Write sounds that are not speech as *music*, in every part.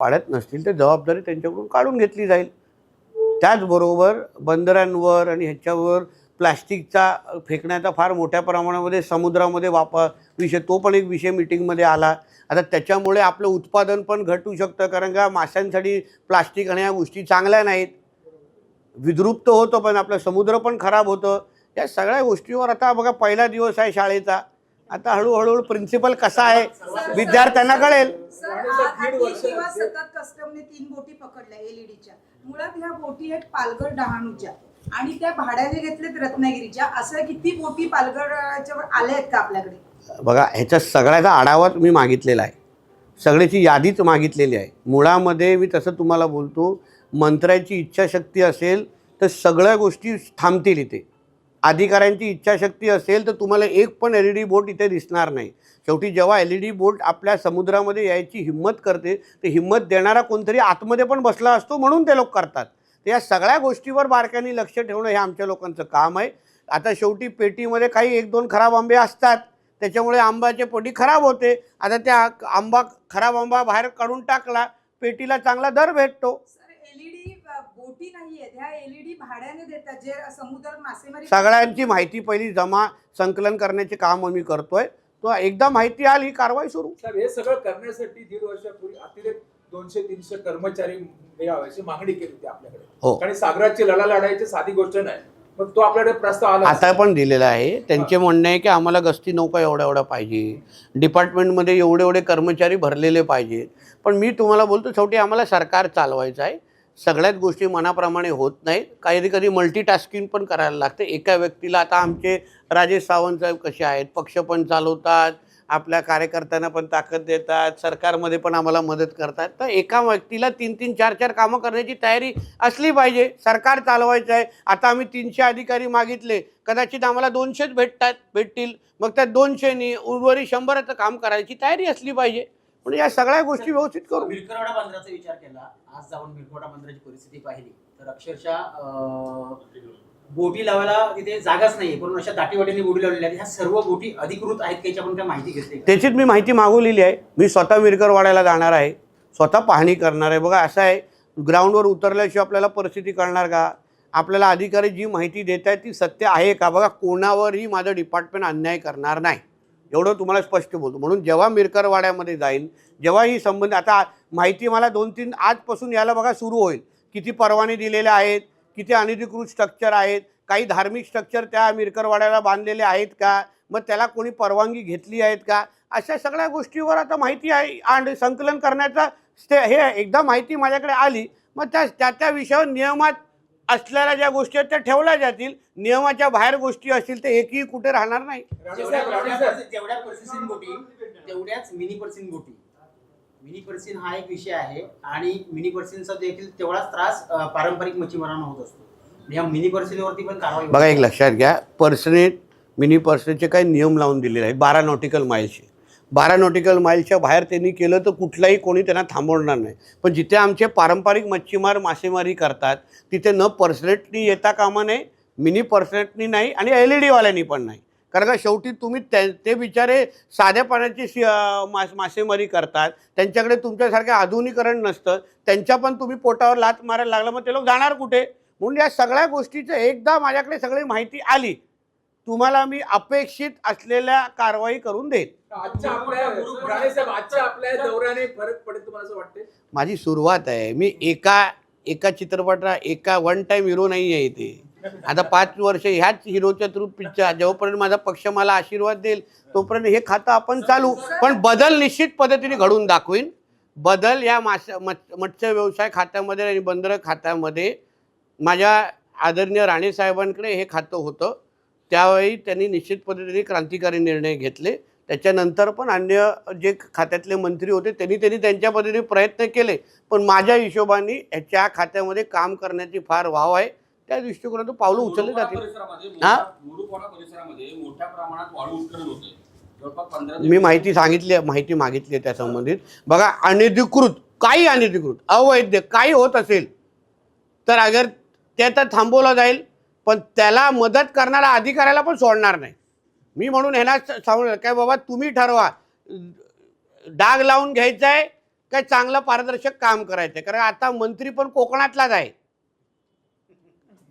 पाळत नसतील तर जबाबदारी त्यांच्याकडून काढून घेतली जाईल. त्याचबरोबर बंदरांवर आणि ह्याच्यावर प्लास्टिकचा फेकण्याचा फार मोठ्या प्रमाणामध्ये समुद्रामध्ये वापर विषय तो पण एक विषय मिटिंगमध्ये आला. आता त्याच्यामुळे आपलं उत्पादन पण घटू शकतं कारण का माशांसाठी प्लास्टिक आणि या गोष्टी चांगल्या नाहीत. विद्रुप्त होतं पण आपलं समुद्र पण खराब होतं. या सगळ्या गोष्टीवर आता बघा पहिला दिवस आहे शाळेचा. आता हळूहळू प्रिन्सिपल कसा आहे विद्यार्थ्यांना कळेल. सर आणि आज सर दीड तीन वर्ष- दिवस सतत कस्टमने तीन बोटी पकडल्या एलईडीच्या मुळात ह्या बोटी आहेत पालघर डहाणूच्या. आणि त्या भाड्याने घेतलेत रत्नागिरीच्या. असं किती बोटी पालघरच्या आल्या आहेत का आपल्याकडे? बघा ह्याच्या सगळ्याचा आढावाच मी मागितलेला आहे. सगळ्याची यादीच मागितलेली आहे. मुळामध्ये मी तसं तुम्हाला बोलतो मंत्र्याची इच्छाशक्ती असेल तर सगळ्या गोष्टी थांबतील इथे. अधिकाऱ्यांची इच्छाशक्ती असेल तर तुम्हाला एक पण एल ई डी बोट इथे दिसणार नाही. शेवटी जेव्हा एल ई डी बोट आपल्या समुद्रामध्ये यायची हिंमत करते तर हिंमत देणारा कोणतरी आतमध्ये पण बसला असतो म्हणून ते लोक करतात. तर या सगळ्या गोष्टीवर बारकाईने लक्ष ठेवणं हे आमच्या लोकांचं काम आहे. आता शेवटी पेटीमध्ये काही एक दोन खराब आंबे असतात. त्याच्यामुळे आंब्याचे पोटी खराब होते. आता त्या आंबा खराब आंबा बाहेर काढून टाकला पेटीला चांगला दर भेटतो. सर एलईडी बोटी नाही आहेत ह्या एलईडी भाड्याने देतात. जे समुद्र मासेमारी सगळ्यांची माहिती पहिली जमा संकलन करण्याचे काम आम्ही करतोय. तो एकदा माहिती आली कारवाई सुरू. साहेब हे सगळं करण्यासाठी दीड वर्षापूर्वी अतिरिक्त दोनशे तीनशे कर्मचारी मिळाव्याची मागणी केली होती हो. आपल्याकडे आणि सागराची लढा लढायची साधी गोष्ट नाही. मग तो आपल्याकडे प्रस्ताव आला. आता पण दिलेला आहे. त्यांचे म्हणणं आहे की आम्हाला गस्ती नौका एवढ्या एवढ्या पाहिजे. डिपार्टमेंटमध्ये एवढे एवढे कर्मचारी भरलेले पाहिजेत. पण मी तुम्हाला बोलतो शेवटी आम्हाला सरकार चालवायचं आहे. सगळ्याच गोष्टी मनाप्रमाणे होत नाहीत. काही कधी मल्टीटास्किंग पण करायला लागते. एका व्यक्तीला आता आमचे राजेश सावंत साहेब कसे आहेत? पक्ष पण चालवतात आपल्या कार्यकर्त्यांना पण ताकद देतात सरकारमध्ये पण आम्हाला मदत करतात. तर एका व्यक्तीला तीन तीन चार चार कामं करण्याची तयारी असली पाहिजे. सरकार चालवायचं आहे. आता आम्ही तीनशे अधिकारी मागितले. कदाचित आम्हाला दोनशेच भेटतात भेटतील. मग त्या दोनशेनी उर्वरित शंभराचं काम करायची तयारी असली पाहिजे. म्हणजे या सगळ्या गोष्टी व्यवस्थित करू. मिरकरवाडा बंदराचा विचार केला. आज जाऊन मिरकरवाडा बंदराची परिस्थिती पाहिली. तर अक्षरशः बोटी लावायला तिथे जागाच नाहीये. पण अशा दाटीवाटीने बोटी लावलेल्या ह्या सर्व बोटी अधिकृत आहेत का याची आपण काय माहिती घेतली? त्याचीच मी माहिती मागवलेली आहे. मी स्वतः मिरकरवाड्याला जाणार आहे. स्वतः पाहणी करणार आहे. बघा असं आहे. ग्राउंडवर उतरल्याशिवाय आपल्याला परिस्थिती कळणार का? आपल्याला अधिकारी जी माहिती देत आहेत ती सत्य आहे का? बघा कोणावरही माझं डिपार्टमेंट अन्याय करणार नाही. एवढं तुम्हाला स्पष्ट बोलतो. म्हणून जेव्हा मिरकरवाड्यामध्ये जाईन जेव्हा ही संबंध आता माहिती मला दोन तीन आजपासून याला बघा सुरू होईल. किती परवाने दिलेले आहेत किती अनधिकृत स्ट्रक्चर आहेत काही धार्मिक स्ट्रक्चर त्या मिरकरवाड्याला बांधलेले आहेत का? मग त्याला कोणी परवानगी घेतली आहेत का? अशा सगळ्या गोष्टीवर आता माहिती आहे आणि संकलन करण्याचा स्टे हे एकदा माहिती माझ्याकडे आली मग त्या त्या त्या विषयावर नियमात असलेल्या ज्या गोष्टी आहेत त्या ठेवल्या जातील. नियमाच्या बाहेर गोष्टी असतील तर एकही कुठे राहणार नाही. जेवढ्या बोटी तेवढ्याच मिनी पर्सिन बोटी मिनी पर्सिन हा एक विषय आहे आणि मिनी पर्सिनचा देखील तेवढाच त्रास पारंपरिक मच्छीमारांना होत असतो. ह्या मिनी पर्सिनवरती पण कारवाई बघा एक लक्षात घ्या. पर्सनेट मिनी पर्सनेटचे काही नियम लावून दिलेले आहेत. बारा नॉटिकल माईलचे बारा नॉटिकल माईलच्या बाहेर त्यांनी केलं तर कुठलाही कोणी त्यांना थांबवणार नाही. पण जिथे आमचे पारंपरिक मच्छीमार मासेमारी करतात तिथे न पर्सनेटनी येता कामा नये मिनी पर्सनेटनी नाही आणि एल ई डीवाल्यांनी पण नाही. कारण का शेवटी तुम्ही त्या ते बिचारे साध्या पाण्याची शी मास मासेमारी करतात त्यांच्याकडे तुमच्यासारखं आधुनिकरण नसतं त्यांच्या पण तुम्ही पोटावर लात मारायला लागला मग ते लोक जाणार कुठे? म्हणून या सगळ्या गोष्टीचं एकदा माझ्याकडे सगळी माहिती आली तुम्हाला मी अपेक्षित असलेल्या कारवाई करून देईन. आजच्या आपल्या राणे साहेब आजच्या आपल्या दौऱ्याने फरक पडेल तुम्हाला असं वाटते माझी सुरुवात आहे. मी एका एका चित्रपटा एका वन टाइम हिरो नाही आहे इथे. आता पाच वर्ष ह्याच हिरोच्या थ्रू पिक्चर जेव्हापर्यंत माझा पक्ष मला आशीर्वाद देईल तोपर्यंत हे खातं आपण चालू. पण बदल निश्चित पद्धतीने घडून दाखवीन. बदल या मासे मत्स्य मत्स्य व्यवसाय खात्यामध्ये आणि बंदर खात्यामध्ये माझ्या आदरणीय राणे साहेबांकडे हे खातं होतं. त्यावेळी त्यांनी निश्चित पद्धतीने क्रांतिकारी निर्णय घेतले. त्याच्यानंतर पण अन्य जे खात्यातले मंत्री होते त्यांनी त्यांनी त्यांच्या पद्धतीने प्रयत्न केले. पण माझ्या हिशोबाने ह्याच्या खात्यामध्ये काम करण्याची फार वाव आहे. त्या दृष्टिकोनातून पावलं उचलले जातील. हा? मोठ्या- प्रमाणात वाळू उत्खनन होते मी माहिती सांगितली आहे- माहिती मागितली आहे त्या संबंधित बघा अनधिकृत काही अनधिकृत अवैध काही होत असेल तर अगर ते तर थांबवलं जाईल. पण त्याला मदत करणाऱ्या अधिकाऱ्याला पण सोडणार नाही. मी म्हणून ह्याला सांगणार काय बाबा तुम्ही ठरवा. डाग लावून घ्यायचा आहे काय चांगलं पारदर्शक काम करायचं आहे कारण आता मंत्री पण कोकणातलाच आहे.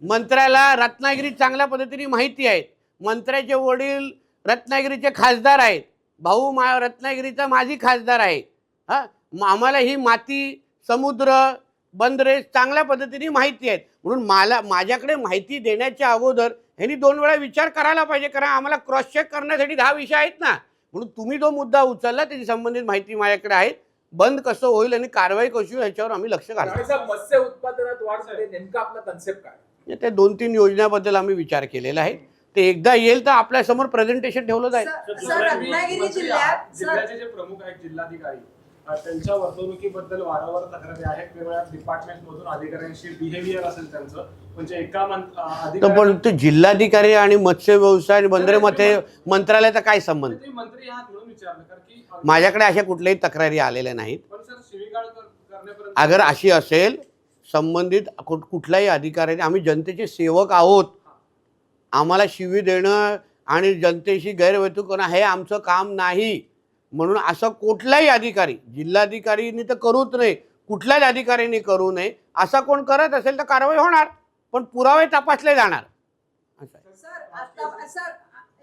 मंत्र्याला रत्नागिरी चांगल्या पद्धतीने माहिती आहे. मंत्र्याचे वडील रत्नागिरीचे खासदार आहेत. भाऊ मा रत्नागिरीचा माजी खासदार आहे. हां? आम्हाला ही माती समुद्र बंदरे चांगल्या पद्धतीने माहिती आहेत. म्हणून मला माझ्याकडे माहिती देण्याच्या अगोदर ह्यांनी दोन वेळा विचार करायला पाहिजे कारण आम्हाला क्रॉस चेक करण्यासाठी दहा विषय आहेत ना. म्हणून तुम्ही जो मुद्दा उचलला त्याची संबंधित माहिती माझ्याकडे आहे. बंद कसं होईल आणि कारवाई कशी होईल ह्याच्यावर आम्ही लक्ष घालतो मत्स्य उत्पादनात वाढ झाली नेमका आपला कन्सेप्ट काय? ते दोन तीन योजनाबद्दल आम्ही विचार केलेला आहे. ते एकदा येईल तर आपल्यासमोर प्रेझेंटेशन ठेवलं जाईल. सर सर, रत्नागिरी जिल्ह्यात सर जिल्ह्याचे जे प्रमुख आहेत जिल्हाधिकारी त्यांच्या वर्तणुकीबद्दल वारंवार तक्रारी आहेत. वेगवेगळ्या डिपार्टमेंट मधून अधिकाऱ्यांशी बिहेवियर असेल त्यांचं. म्हणजे एका तर पण ते जिल्हाधिकारी आणि मत्स्य व्यवसाय आणि बंदरे मध्ये मंत्रालयाचा काय संबंध? तुम्ही मंत्री आहात म्हणून विचारलं कारण की अ, माझ्याकडे अशा कुठल्याही तक्रारी आलेल्या नाहीत. पण सर शिवीगाळ कर- करण्यापर्यंत अगर अशी असेल संबंधित कुठल्याही अधिकाऱ्याने आम्ही जनतेचे सेवक आहोत. आम्हाला शिवी देणं आणि जनतेशी गैरवर्तुक करणं हे आमचं काम नाही. म्हणून असं कुठलाही अधिकारी जिल्हाधिकारीनी तर करूच नाही कुठल्याच अधिकाऱ्यांनी करू नये असा कोण करत असेल तर कारवाई होणार पण पुरावे तपासले जाणार. असं आहे. सर आता सर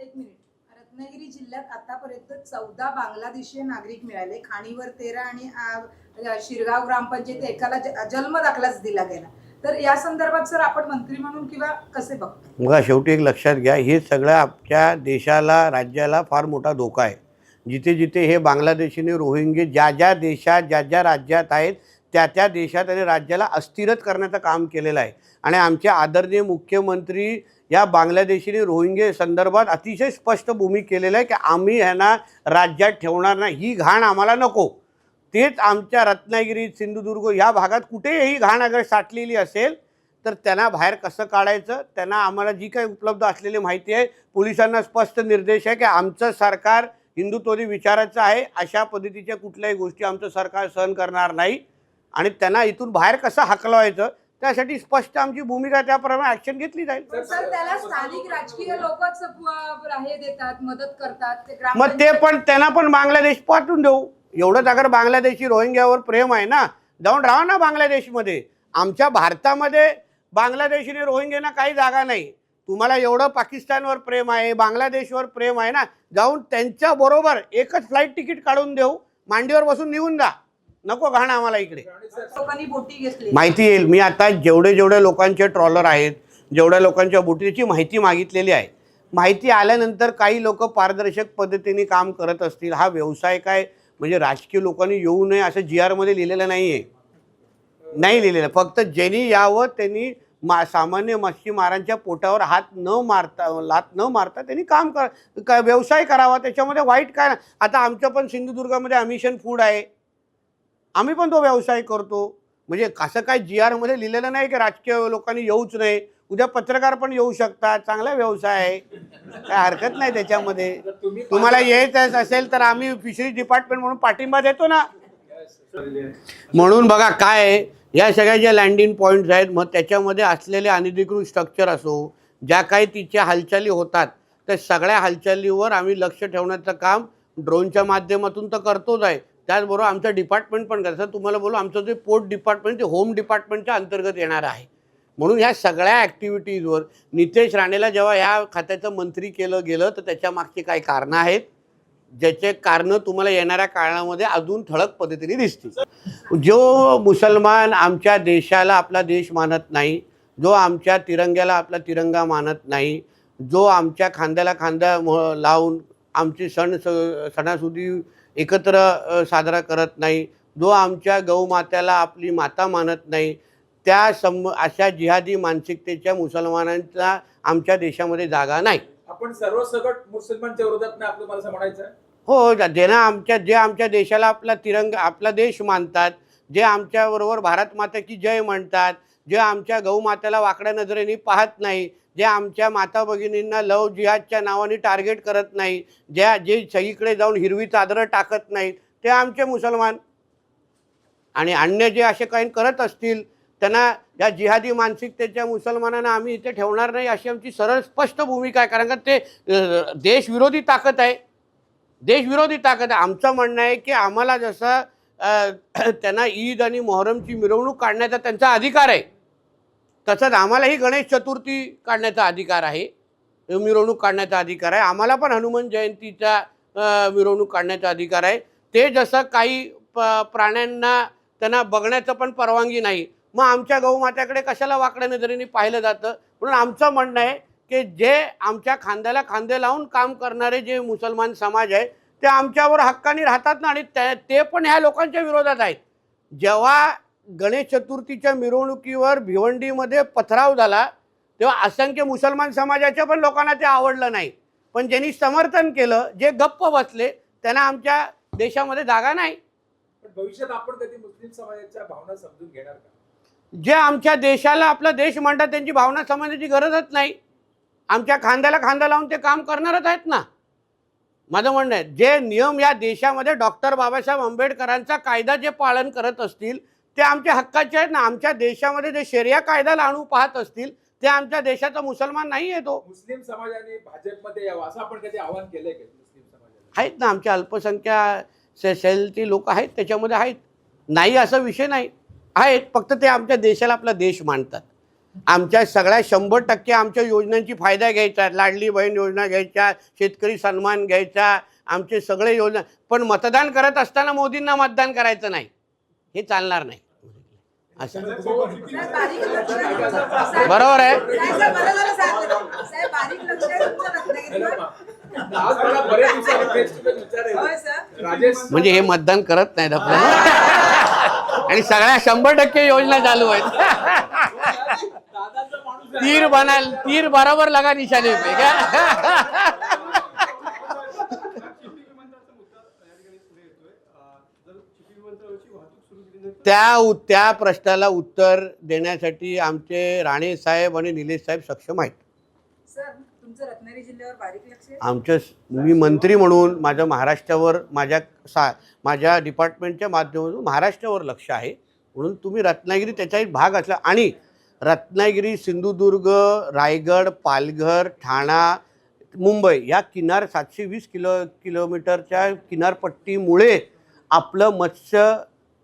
एक मिनिट. रत्नागिरी जिल्ह्यात आतापर्यंत चौदा बांगलादेशी नागरिक मिळाले. खाणीवर तेरा आणि शिरगाव ग्रामपंचायत एकाला जन्म दाखलाच दिला गेला. तर या संदर्भात सर आपण मंत्री म्हणून किंवा कसे बघतो? बघा शेवटी एक लक्षात घ्या हे सगळं आमच्या देशाला राज्याला फार मोठा धोका आहे. जिथे जिथे हे बांगलादेशीने रोहिंगे ज्या ज्या देशात ज्या ज्या राज्यात आहेत त्या त्या देशात आणि राज्याला अस्थिरच करण्याचं काम केलेलं आहे. आणि आमचे आदरणीय मुख्यमंत्री या बांगलादेशीने रोहिंगे संदर्भात अतिशय स्पष्ट भूमी केलेलं आहे की आम्ही ह्यांना राज्यात ठेवणार नाही. ही घाण आम्हाला नको. तेच आमच्या रत्नागिरी सिंधुदुर्ग ह्या भागात कुठेही घाण अगर साठलेली असेल तर त्यांना बाहेर कसं काढायचं? त्यांना आम्हाला जी काही उपलब्ध असलेली माहिती आहे पोलिसांना स्पष्ट निर्देश आहे की आमचं सरकार हिंदुत्वरी विचाराचं आहे अशा पद्धतीच्या कुठल्याही गोष्टी आमचं सरकार सहन करणार नाही. आणि त्यांना इथून बाहेर कसं हाकलवायचं त्यासाठी स्पष्ट आमची भूमिका त्याप्रमाणे ॲक्शन घेतली जाईल. पण सर त्याला स्थानिक राजकीय लोकच हे देतात मदत करतात मग ते पण त्यांना पण बांगलादेश पाठवून देऊ. एवढंच अगर बांगलादेशी रोहिंग्यावर प्रेम आहे ना जाऊन राहा ना बांगलादेशमध्ये. आमच्या भारतामध्ये बांगलादेशीने रोहिंग्यांना काही जागा नाही. तुम्हाला एवढं पाकिस्तानवर प्रेम आहे बांगलादेशवर प्रेम आहे ना जाऊन त्यांच्याबरोबर एकच फ्लाईट तिकीट काढून देऊ मांडीवर बसून निघून जा. नको घाण आम्हाला इकडे. माहिती येईल मी आता जेवढे जेवढे लोकांचे ट्रॉलर आहेत जेवढ्या लोकांच्या बोटीची माहिती मागितलेली आहे माहिती आल्यानंतर काही लोक पारदर्शक पद्धतीने काम करत असतील. हा व्यवसाय काय? म्हणजे राजकीय लोकांनी येऊ नये असं जी आरमध्ये लिहिलेलं नाही आहे नाही लिहिलेलं. फक्त ज्यांनी यावं त्यांनी मा सामान्य मच्छीमारांच्या पोटावर हात न मारता लात न मारता त्यांनी काम कर क- व्यवसाय करावा. त्याच्यामध्ये वाईट काय. आता आमचं पण सिंधुदुर्गामध्ये अमिशन फूड आहे. आम्ही पण तो व्यवसाय करतो. म्हणजे असं काय जी आरमध्ये लिहिलेलं नाही की राजकीय लोकांनी येऊच नाही उद्या पत्रकार पण येऊ शकतात. चांगला व्यवसाय आहे. काय हरकत नाही त्याच्यामध्ये. तुम्हाला यायचं असेल तर आम्ही फिशरीज डिपार्टमेंट म्हणून पाठिंबा देतो ना. म्हणून बघा काय आहे, या सगळ्या ज्या लँडिंग पॉईंट्स आहेत मग त्याच्यामध्ये असलेले अनधिकृत स्ट्रक्चर असो ज्या काही तिच्या हालचाली होतात त्या सगळ्या हालचालीवर आम्ही लक्ष ठेवण्याचं काम ड्रोनच्या माध्यमातून तर करतोच आहे. त्याचबरोबर आमचं डिपार्टमेंट पण करतं. तुम्हाला बोलू आमचं जे पोर्ट डिपार्टमेंट ते होम डिपार्टमेंटच्या अंतर्गत येणार आहे. म्हणून ह्या सगळ्या ॲक्टिव्हिटीजवर नितेश राणेला जेव्हा ह्या खात्याचं मंत्री केलं गेलं तर त्याच्या मागची काही कारणं आहेत. ज्याचे कारणं तुम्हाला येणाऱ्या काळामध्ये अजून ठळक पद्धतीने दिसतील. जो मुसलमान आमच्या देशाला आपला देश मानत नाही जो आमच्या तिरंग्याला आपला तिरंगा मानत नाही जो आमच्या खांद्याला खांदा लावून आमचे सण स सणासुदी एकत्र साजरा करत नाही जो आमच्या गौमात्याला आपली माता मानत नाही त्या सम अशा जिहादी मानसिकतेच्या मुसलमानांचा आमच्या देशामध्ये जागा नाही. आपण सर्व सगट मुसलमानच्या विरोधात नाही आपलं मला म्हणायचं आहे. हो, हो ज्यांना आमच्या जे आमच्या देशाला आपला तिरंगा आपला देश मानतात जे आमच्याबरोबर भारत माता जय म्हणतात जे आमच्या गौमातेला वाकड्या नजरेने पाहत नाही जे आमच्या माता भगिनींना लव जिहादच्या नावाने टार्गेट करत नाही ज्या जे सगळीकडे जाऊन हिरवी चादरं टाकत नाहीत ते आमचे मुसलमान. आणि अन्य जे असे काही करत असतील त्यांना या जिहादी मानसिकतेच्या मुसलमानांना आम्ही इथे ठेवणार नाही अशी आमची सरळ स्पष्ट भूमिका आहे कारण का ते देशविरोधी ताकद आहे. देशविरोधी ताकद आहे. आमचं म्हणणं आहे की आम्हाला जसं *clears throat* त्यांना ईद आणि मोहरमची मिरवणूक काढण्याचा त्यांचा अधिकार आहे. तसंच आम्हालाही गणेश चतुर्थी काढण्याचा अधिकार आहे. मिरवणूक काढण्याचा अधिकार आहे. आम्हाला पण हनुमान जयंतीचा मिरवणूक काढण्याचा अधिकार आहे. ते जसं काही प प्राण्यांना त्यांना बघण्याचं पण परवानगी नाही. मग आमच्या गौमात्याकडे कशाला वाकड्या नजरेने पाहिलं जातं? म्हणून आमचं म्हणणं आहे की जे आमच्या खांद्याला खांदे लावून काम करणारे जे मुसलमान समाज आहे ते आमच्यावर हक्काने राहतात ना आणि त्या- ते पण ह्या लोकांच्या विरोधात आहेत. जेव्हा गणेश चतुर्थीच्या मिरवणुकीवर भिवंडीमध्ये पथराव झाला तेव्हा असंख्य मुसलमान समाजाच्या पण लोकांना ते आवडलं नाही. पण ज्यांनी समर्थन केलं जे गप्प बसले त्यांना आमच्या देशामध्ये जागा नाही. भविष्यात आपण कधी मुस्लिम समाजाच्या भावना समजून घेणार का? जे आमच्या देशाला आपला देश म्हणतात त्यांची भावना समजण्याची गरजच नाही. आमच्या खांद्याला खांदा लावून ते काम करणारच आहेत ना. माझं म्हणणं आहे जे नियम या देशामध्ये डॉक्टर बाबासाहेब आंबेडकरांचा कायदा जे पालन करत असतील ते आमच्या हक्काचे आहेत ना. आमच्या देशामध्ये जे शरिया कायदा आणू पाहत असतील ते आमच्या देशाचा मुसलमान नाही आहे तो. मुस्लिम समाजाने भाजपमध्ये यावं असं आपण कधी आवाहन केलंय का मुस्लिम समाजाला आहेत ना. आमच्या अल्पसंख्या सेलची लोक आहेत त्याच्यामध्ये आहेत. नाही असा विषय नाही. आहेत फक्त ते आमच्या देशाला आपला देश मानतात. आमच्या सगळ्या शंभर टक्के आमच्या योजनांची फायदा घ्यायचा लाडली बहीण योजना घ्यायच्या शेतकरी सन्मान घ्यायचा आमचे सगळे योजना पण मतदान करत असताना मोदींना मतदान करायचं नाही. हे चालणार नाही. असं. बरोबर आहे? म्हणजे हे मतदान करत नाहीत आपल्याला आणि सगळ्या शंभर टक्के योजना चालू आहेत. तीर बनाल तीर बरोबर लगा निशाने पे क्या? चिपी विमानतळाचा मुद्दा या ठिकाणी पुढे येतोय अं, जर चिपी विमानतळाची वाहतूक सुरू केली नाही तर त्या उ- त्या प्रश्नाला उत्तर देण्यासाठी आमचे राणे साहेब आणि निलेश साहेब सक्षम आहेत. सर तुमचं रत्नागिरी जिल्ह्यावर बारीक लक्ष आहे? आमचं स- मी मंत्री म्हणून माझं महाराष्ट्रावर माझ्या सा माझ्या डिपार्टमेंटच्या माध्यमातून महाराष्ट्रावर लक्ष आहे. म्हणून तुम्ही रत्नागिरी त्याचा एक भाग असला आणि रत्नागिरी सिंधुदुर्ग रायगड पालघर ठाणा मुंबई या किनार सातशे वीस किलो किलोमीटरच्या किनारपट्टीमुळे आपलं मत्स्य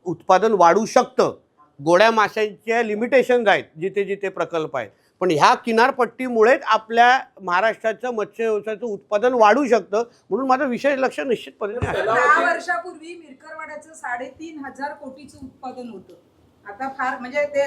उत्पादन वाढू शकतं. गोड्या माशांच्या लिमिटेशन्स आहेत जिथे जिथे प्रकल्प आहेत. पण ह्या किनारपट्टीमुळेच आपल्या महाराष्ट्राचं मत्स्य व्यवसायाचं उत्पादन वाढू शकतं म्हणून माझं विशेष लक्ष निश्चितपणे दहा वर्षापूर्वी मिरकरवाड्याचं साडेतीन हजार कोटीचं उत्पादन होतं. आता फार म्हणजे ते